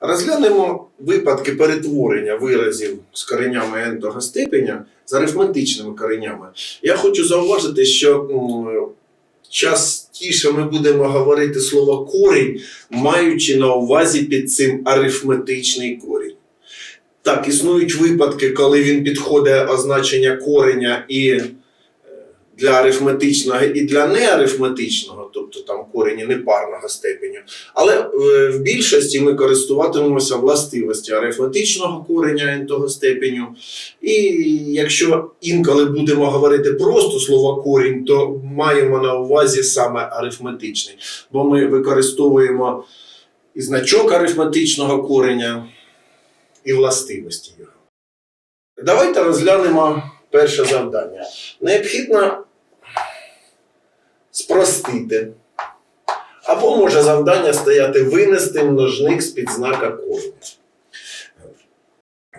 Розглянемо випадки перетворення виразів з коренями ентого степеня з арифметичними коренями. Я хочу зауважити, що частіше ми будемо говорити слово корінь, маючи на увазі під цим арифметичний корінь. Так, існують випадки, коли він підходить означення кореня і для арифметичного, і для неарифметичного, тобто там корені непарного степеню. Але е, в більшості ми користуватимемося властивості арифметичного кореня ентого степеню. І якщо інколи будемо говорити просто слово корінь, то маємо на увазі саме арифметичний, бо ми використовуємо і значок арифметичного кореня, і властивості його. Давайте розглянемо перше завдання. Необхідно спростити. Або може завдання стояти винести множник з під знака кореня.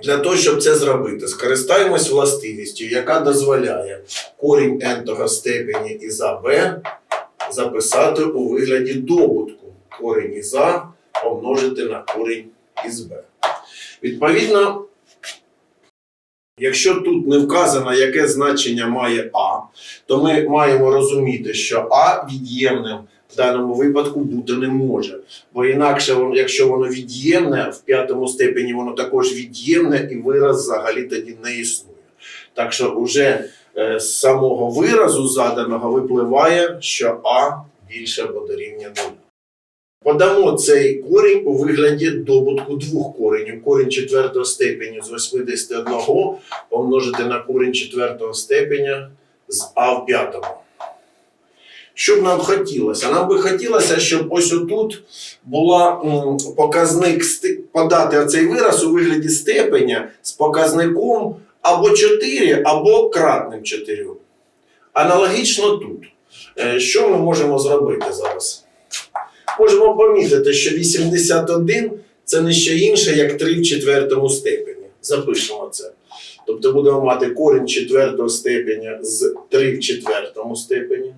Для того, щоб це зробити, скористаємось властивістю, яка дозволяє корінь ентого степені із АБ записати у вигляді добутку корінь із А помножити на корінь із Б. Відповідно, якщо тут не вказано, яке значення має А, то ми маємо розуміти, що А від'ємним в даному випадку бути не може. Бо інакше, якщо воно від'ємне, в п'ятому степені воно також від'ємне, і вираз взагалі тоді не існує. Так що вже е, з самого виразу заданого випливає, що А більше або дорівнює нуля. Подамо цей корінь у вигляді добутку двох коренів. Корінь четвертого степені з 81 помножити на корінь четвертого степеня з А в п'ятому. Що б нам хотілося? Нам би хотілося, щоб ось отут була показник подати оцей вираз у вигляді степеня з показником або 4, або кратним 4. Аналогічно тут. Е, Що ми можемо зробити зараз? Можемо помітити, що 81 це не що інше, як 3 в четвертому степені. Запишемо це. Тобто будемо мати корінь четвертого степеня з 3 в четвертому степені.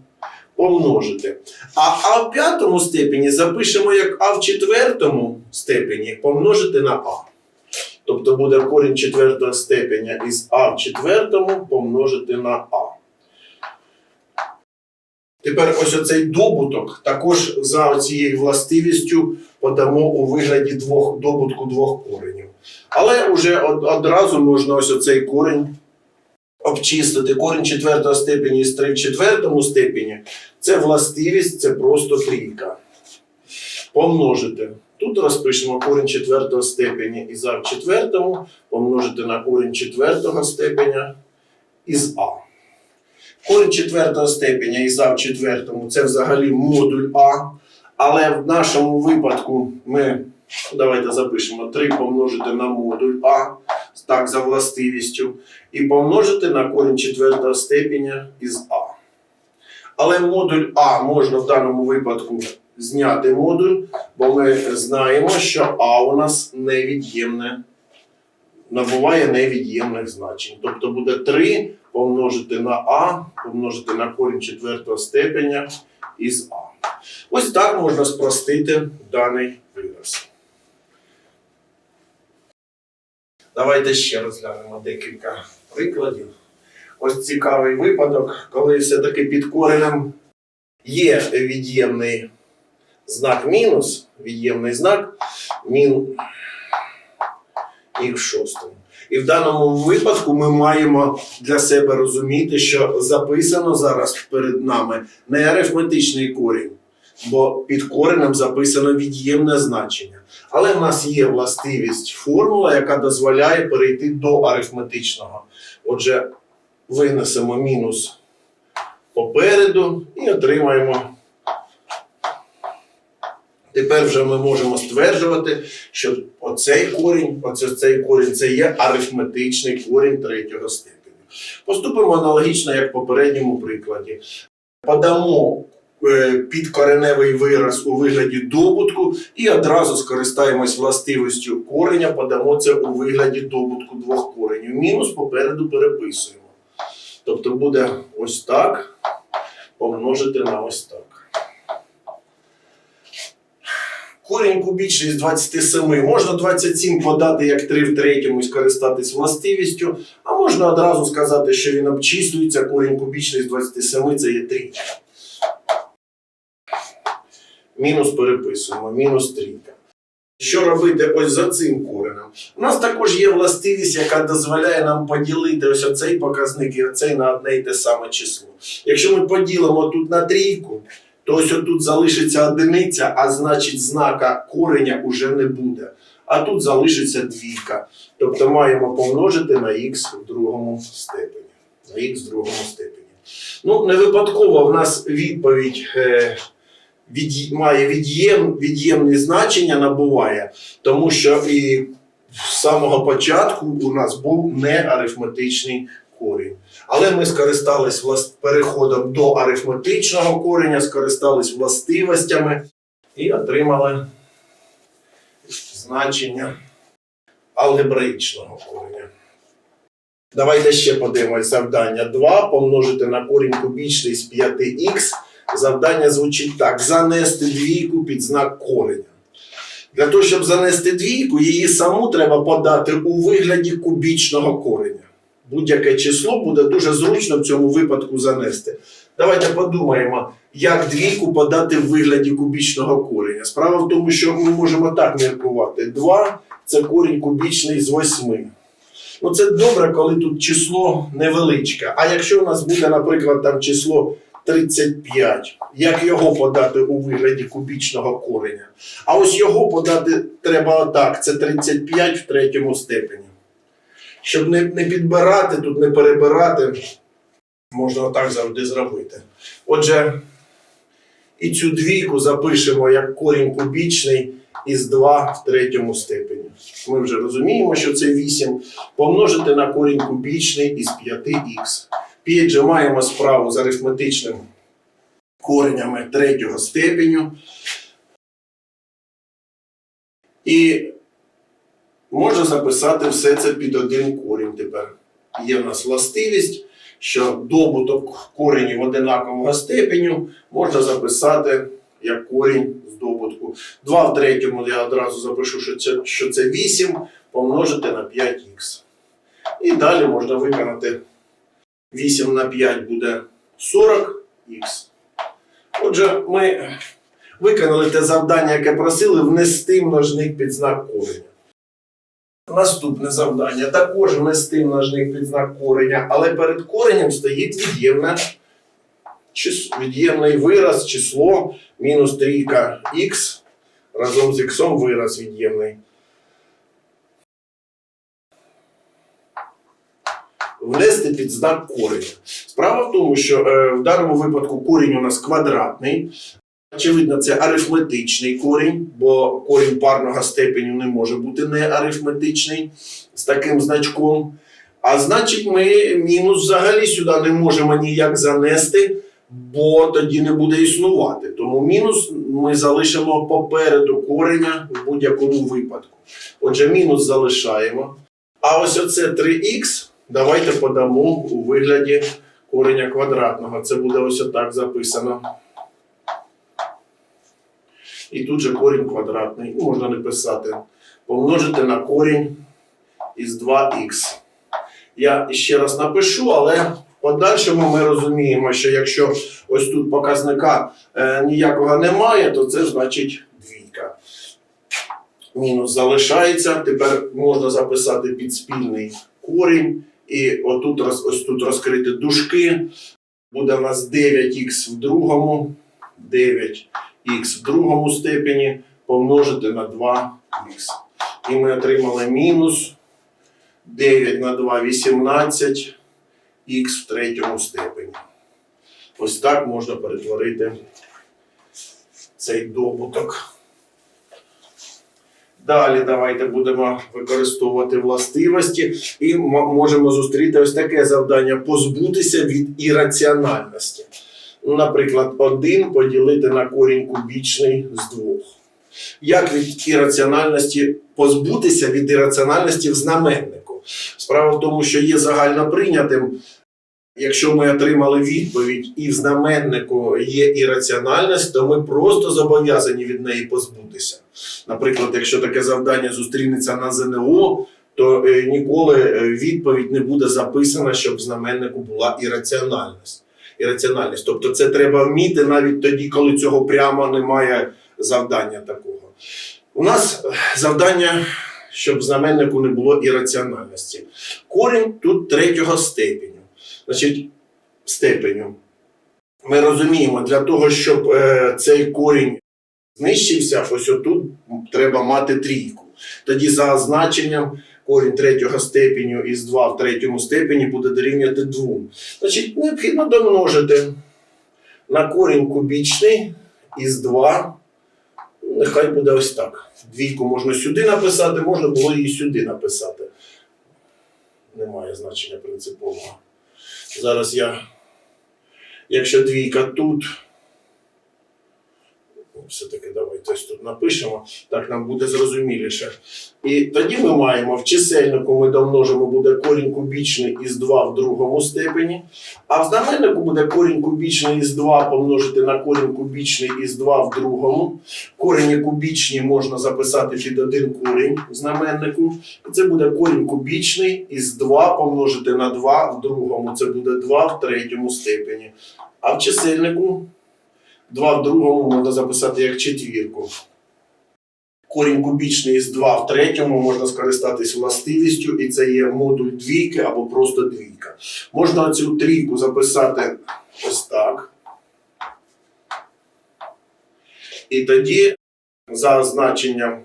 Помножити. А А в п'ятому степені запишемо як А в четвертому степені помножити на А. Тобто буде корінь четвертого степеня із А в четвертому помножити на А. Тепер ось оцей добуток також за цією властивістю подамо у вигляді двох, добутку двох коренів. Але вже од- одразу можна ось оцей корінь обчистити. Корінь четвертого степені із 3 в четвертому степені це властивість, це просто трійка. Помножити. Тут розпишемо корінь четвертого степені із А в четвертому, помножити на корінь четвертого степеня із А. Корінь четвертого степеня із А в четвертому це взагалі модуль А. Але в нашому випадку ми давайте запишемо 3 помножити на модуль А, так за властивістю, і помножити на корінь четвертого степеня із А. Але модуль А можна в даному випадку зняти модуль, бо ми знаємо, що А у нас невід'ємне, набуває невід'ємних значень. Тобто буде 3 помножити на А, помножити на корінь четвертого степеня із А. Ось так можна спростити даний вираз. Давайте ще розглянемо декілька прикладів. Ось цікавий випадок, коли все-таки під коренем є від'ємний знак мінус, від'ємний знак мін в шостому. І в даному випадку ми маємо для себе розуміти, що записано зараз перед нами не арифметичний корінь, бо під коренем записано від'ємне значення. Але в нас є властивість формула, яка дозволяє перейти до арифметичного. Отже, винесемо мінус попереду і отримаємо. Тепер вже ми можемо стверджувати, що оцей корінь, оце цей корінь це є арифметичний корінь третього степеня. Поступимо аналогічно, як в попередньому прикладі. Подамо е, підкореневий вираз у вигляді добутку і одразу скористаємось властивістю кореня, подамо це у вигляді добутку двох коренів. Мінус попереду переписуємо. Тобто буде ось так помножити на ось так. Корінь кубічний з 27. Можна 27 подати як 3 в третьому і скористатись властивістю, а можна одразу сказати, що він обчислюється. Корінь кубічний з 27 це є 3. Мінус переписуємо, мінус трійка. Що робити ось за цим коренем? У нас також є властивість, яка дозволяє нам поділити ось оцей показник і оцей на одне й те саме число. Якщо ми поділимо тут на трійку, то ось тут залишиться одиниця, а значить знака кореня уже не буде. А тут залишиться двійка. Тобто маємо помножити на х в другому степені. На х в другому степені. Ну, не випадково в нас відповідь е, від, має від'єм, від'ємні значення набуває, тому що і з самого початку у нас був не арифметичний корінь. Але ми скористались влас- переходом до арифметичного кореня, скористались властивостями і отримали значення алгебраїчного кореня. Давайте ще подивимось завдання 2 помножити на корінь кубічний з 5х. Завдання звучить так: занести двійку під знак кореня. Для того, щоб занести двійку, її саму треба подати у вигляді кубічного кореня. Будь-яке число буде дуже зручно в цьому випадку занести. Давайте подумаємо, як двійку подати в вигляді кубічного кореня. Справа в тому, що ми можемо так міркувати. 2 це корінь кубічний з 8. Ну, це добре, коли тут число невеличке. А якщо у нас буде, наприклад, там число 35, як його подати у вигляді кубічного кореня? А ось його подати треба отак: це 35 в третьому степені. Щоб не, не підбирати, тут не перебирати, можна отак завжди зробити. Отже, і цю двійку запишемо як корінь кубічний із 2 в третьому степені. Ми вже розуміємо, що це 8 помножити на корінь кубічний із 5х. П'ять же маємо справу з арифметичним коренями третього степеню. І можна записати все це під один корінь тепер. Є в нас властивість, що добуток коренів одинакового степеню можна записати як корінь з добутку. 2 в третьому я одразу запишу, що це, що це 8 помножити на 5х. І далі можна виконати 8 на 5 буде 40х. Отже, ми виконали те завдання, яке просили внести множник під знак кореня. Наступне завдання також внести множник під знак кореня, але перед коренем стоїть від'ємне від'ємний вираз, число мінус трійка х разом з х вираз від'ємний. Внести під знак кореня. Справа в тому, що е, в даному випадку корінь у нас квадратний. Очевидно, це арифметичний корінь, бо корінь парного степеню не може бути не арифметичний з таким значком. А значить, ми мінус взагалі сюди не можемо ніяк занести, бо тоді не буде існувати. Тому мінус ми залишимо попереду кореня в будь-якому випадку. Отже, мінус залишаємо. А ось оце 3х давайте подамо у вигляді кореня квадратного. Це буде ось отак записано. І тут же корінь квадратний, ну, можна не писати. Помножити на корінь із 2х. Я ще раз напишу, але подальшому ми розуміємо, що якщо ось тут показника е, ніякого немає, то це значить двійка. Мінус залишається. Тепер можна записати підспільний корінь. І отут ось тут розкрити дужки. Буде в нас 9х в другому, 9х в другому степені помножити на 2х. І ми отримали мінус 9 на 2 18 х в третьому степені. Ось так можна перетворити цей добуток. Далі давайте будемо використовувати властивості і можемо зустріти ось таке завдання позбутися від ірраціональності. Наприклад, 1 поділити на корінь кубічний з 2. Як від ірраціональності позбутися від ірраціональності в знаменнику? Справа в тому, що є загально прийнятим Якщо ми отримали відповідь і в знаменнику є ірраціональність, то ми просто зобов'язані від неї позбутися. Наприклад, якщо таке завдання зустрінеться на ЗНО, то е, ніколи е, відповідь не буде записана, щоб в знаменнику була ірраціональність. Ірраціональність. Тобто це треба вміти навіть тоді, коли цього прямо немає завдання такого. У нас завдання, щоб знаменнику не було ірраціональності. Корінь тут третього степеню. Значить, степеню. Ми розуміємо, для того, щоб е, цей корінь знищився, ось отут треба мати трійку. Тоді за значенням корінь третього степеню із 2 в третьому степені буде дорівнювати 2. Значить, необхідно домножити на корінь кубічний із 2. Нехай буде ось так. Двійку можна сюди написати, можна було її сюди написати. Немає значення принципового. Зараз я, якщо двійка тут, все-таки давайте тут напишемо, так нам буде зрозуміліше. І тоді ми маємо в чисельнику ми домножимо буде корінь кубічний із 2 в другому степені, а в знаменнику буде корінь кубічний із 2 помножити на корінь кубічний із 2 в другому. Корені кубічні можна записати під один корінь в знаменнику. Це буде корінь кубічний із 2 помножити на 2 в другому. Це буде 2 в третьому степені. А в чисельнику 2 в другому можна записати як четвірку. Корінь кубічний із 2 в третьому можна скористатись властивістю, і це є модуль двійки або просто двійка. Можна цю трійку записати ось так. І тоді за значенням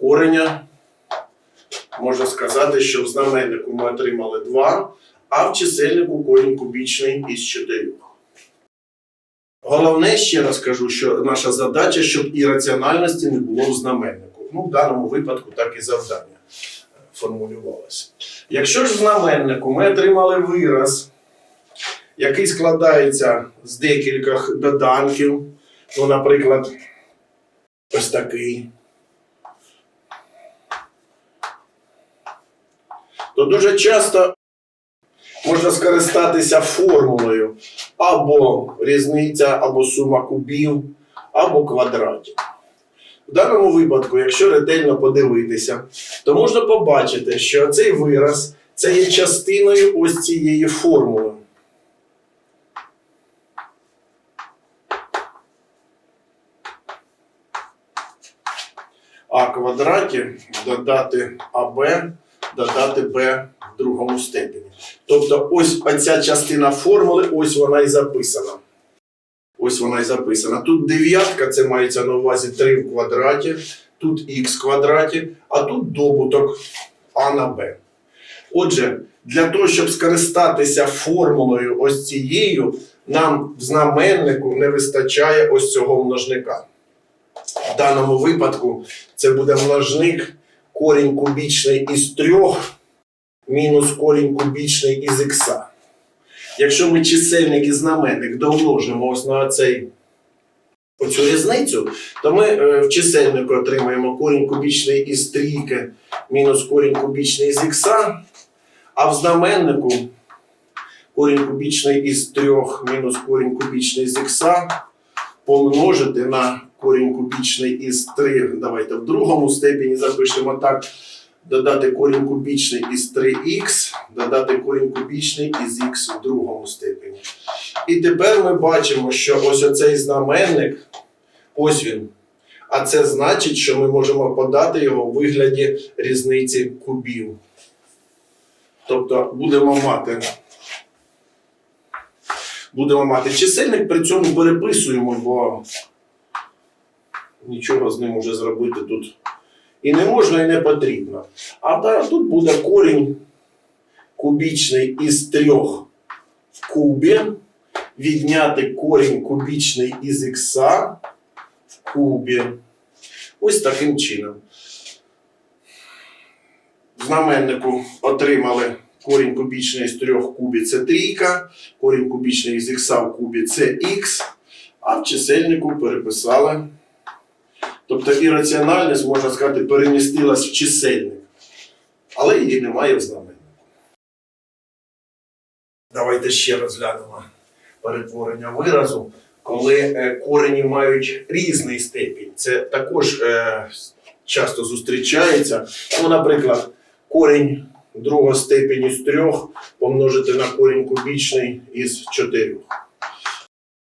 кореня можна сказати, що в знаменнику ми отримали 2, а в чисельнику корінь кубічний із 4. Головне, ще раз кажу, що наша задача, щоб ірраціональності не було в знаменнику. Ну, в даному випадку так і завдання формулювалося. Якщо ж в знаменнику ми отримали вираз, який складається з декількох доданків, ну, наприклад, ось такий. То дуже часто можна скористатися формулою або різниця, або сума кубів, або квадратів. В даному випадку, якщо ретельно подивитися, то можна побачити, що цей вираз це є частиною ось цієї формули. А квадраті додати АБ, додати Б другому степені. Тобто, ось оця частина формули, ось вона і записана. Ось вона і записана. Тут дев'ятка, це мається на увазі 3 в квадраті, тут х в квадраті, а тут добуток А на Б. Отже, для того, щоб скористатися формулою ось цією, нам в знаменнику не вистачає ось цього множника. В даному випадку це буде множник корінь кубічний із 3 мінус корінь кубічний із х. Якщо ми чисельник і знаменник домножимо ось на цей, оцю різницю, то ми е, в чисельнику отримаємо корінь кубічний із трійки мінус корінь кубічний із х, а в знаменнику корінь кубічний із 3 мінус корінь кубічний з х помножити на корінь кубічний із 3, давайте в другому степені запишемо так, додати корінь кубічний із 3х, додати корінь кубічний із х в другому степені. І тепер ми бачимо, що ось оцей знаменник, ось він. А це значить, що ми можемо подати його у вигляді різниці кубів. Тобто будемо мати. Будемо мати чисельник, при цьому переписуємо, бо нічого з ним уже зробити тут і не можна, і не потрібно. А тут буде корінь кубічний із трьох в кубі, відняти корінь кубічний із х в кубі. Ось таким чином. Знаменнику отримали корінь кубічний з трьох в кубі це трійка, корінь кубічний з х в кубі це х, а в чисельнику переписали. Тобто ірраціональність, можна сказати, перемістилась в чисельник, але її немає в знаменнику. Давайте ще розглянемо перетворення виразу, коли е, корені мають різний степінь. Це також е, часто зустрічається. Ну, наприклад, корінь другого степені з трьох помножити на корінь кубічний із чотирьох.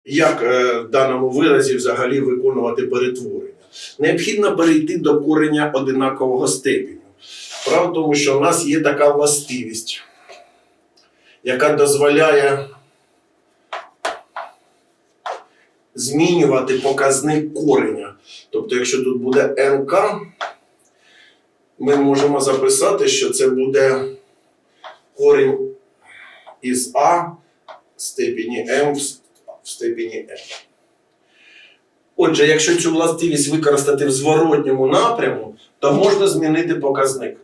Як е, в даному виразі взагалі виконувати перетворення? Необхідно перейти до кореня одинакового степеню. Справа в тому, що в нас є така властивість, яка дозволяє змінювати показник кореня. Тобто, якщо тут буде НК, ми можемо записати, що це буде корінь із А в степені М в степені М. Отже, якщо цю властивість використати в зворотньому напряму, то можна змінити показник.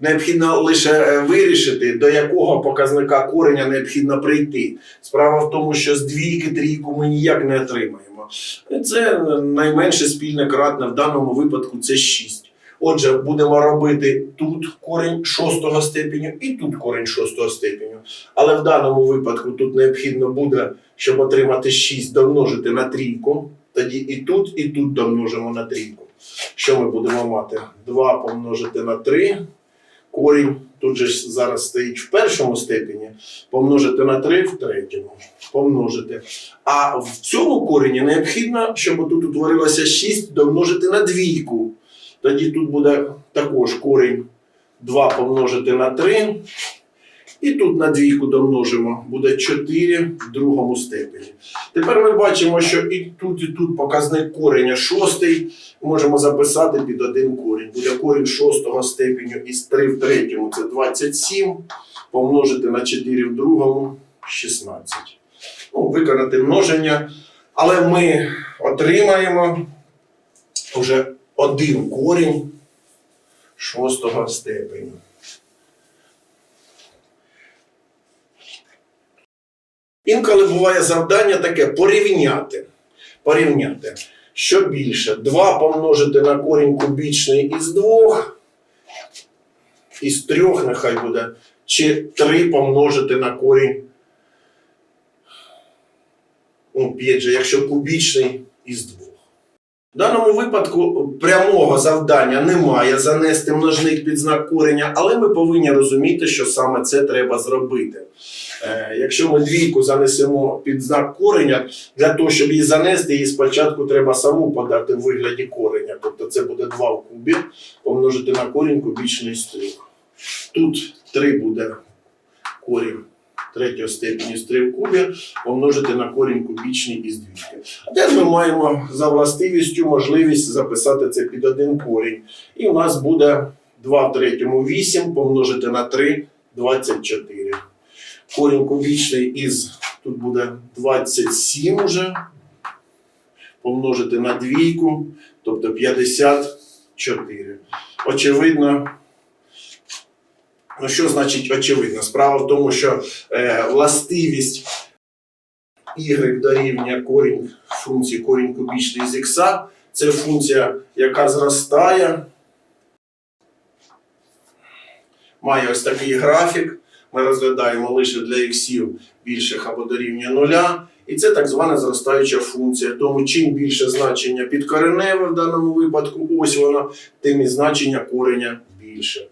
Необхідно лише е, вирішити, до якого показника кореня необхідно прийти. Справа в тому, що з двійки трійку ми ніяк не отримаємо. Це найменше спільне кратне, в даному випадку це 6. Отже, будемо робити тут корінь шостого степеню і тут корінь шостого степеню. Але в даному випадку тут необхідно буде, щоб отримати 6, домножити на трійку. Тоді і тут, і тут домножимо на трійку. Що ми будемо мати? 2 помножити на 3. Корінь тут же зараз стоїть в першому степені, помножити на 3 в третьому. Помножити. А в цьому корені необхідно, щоб тут утворилося 6, домножити на двійку. Тоді тут буде також корінь 2 помножити на 3. І тут на двійку домножимо, буде 4 в другому степені. Тепер ми бачимо, що і тут, і тут показник кореня шостий. Можемо записати під один корінь. Буде корінь шостого степеню із 3 в третьому це 27. Помножити на 4 в другому 16. Ну, виконати множення. Але ми отримаємо вже один корінь шостого степеню. Інколи буває завдання таке порівняти. Порівняти. Що більше? 2 помножити на корінь кубічний із 2, із 3 нехай буде, чи 3 помножити на корінь. Ну, 5 же, якщо кубічний із 2. В даному випадку прямого завдання немає занести множник під знак кореня, але ми повинні розуміти, що саме це треба зробити. Е, якщо ми двійку занесемо під знак кореня, для того, щоб її занести, її спочатку треба саму подати в вигляді кореня. Тобто це буде 2 в кубі, помножити на корінь кубічний 3. Тут 3 буде корінь третього степені з 3 в кубі, помножити на корінь кубічний із двійки. А тепер ми маємо за властивістю можливість записати це під один корінь. І у нас буде 2 в третьому 8 помножити на 3 24. Корінь кубічний із тут буде 27 уже. Помножити на двійку, тобто 54. Очевидно. Ну, що значить очевидно? Справа в тому, що е, властивість y дорівнює корінь функції корінь кубічний з х. Це функція, яка зростає. Має ось такий графік. Ми розглядаємо лише для іксів більших або дорівнює нуля. І це так звана зростаюча функція. Тому чим більше значення підкореневе в даному випадку, ось воно, тим і значення кореня більше.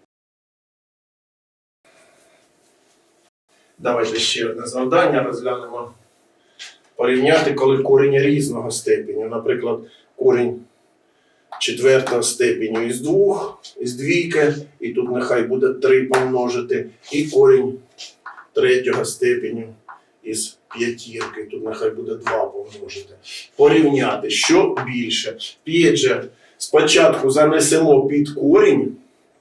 Давайте ще одне завдання розглянемо. Порівняти, коли корінь різного степеню. Наприклад, корінь четвертого степеню із двох, із двійки, і тут нехай буде 3 помножити, і корінь третього степеню із п'ятірки, тут нехай буде 2 помножити. Порівняти, що більше. П'ять же спочатку занесемо під корінь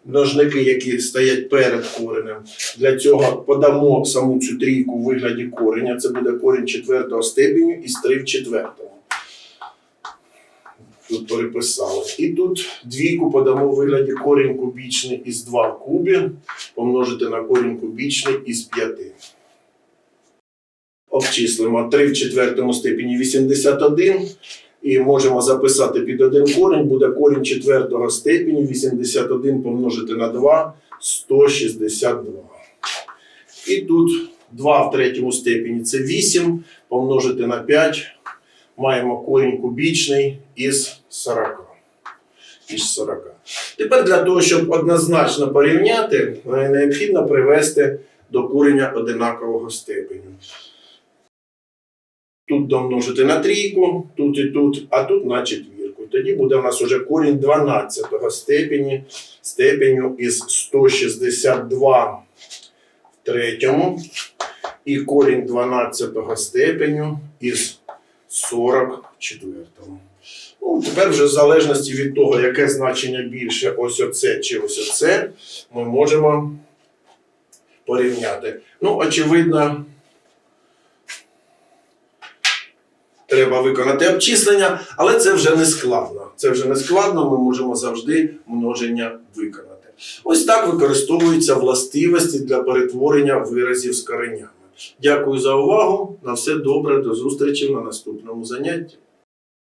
множники, які стоять перед коренем. Для цього подамо саму цю трійку у вигляді кореня. Це буде корінь четвертого степеню із 3 в четвертому. Тут переписали. І тут двійку подамо у вигляді корінь кубічний із 2 в кубі, помножити на корінь кубічний із 5. Обчислимо 3 в четвертому степені 81. І можемо записати під один корінь, буде корінь четвертого степені 81 помножити на 2 162. І тут 2 в третьому степені це 8 помножити на 5. Маємо корінь кубічний із 40. Із 40. Тепер для того, щоб однозначно порівняти, необхідно привести до кореня одинакового степеню. Тут домножити на трійку, тут і тут, а тут на четвірку. Тоді буде у нас уже корінь 12 степені, степеню із 162 в третьому і корінь 12 степеню із 44. Ну, тепер вже в залежності від того, яке значення більше, ось оце чи ось оце, ми можемо порівняти. Ну, очевидно, треба виконати обчислення, але це вже не складно. Це вже не складно, ми можемо завжди множення виконати. Ось так використовуються властивості для перетворення виразів з коренями. Дякую за увагу. На все добре, до зустрічі на наступному занятті.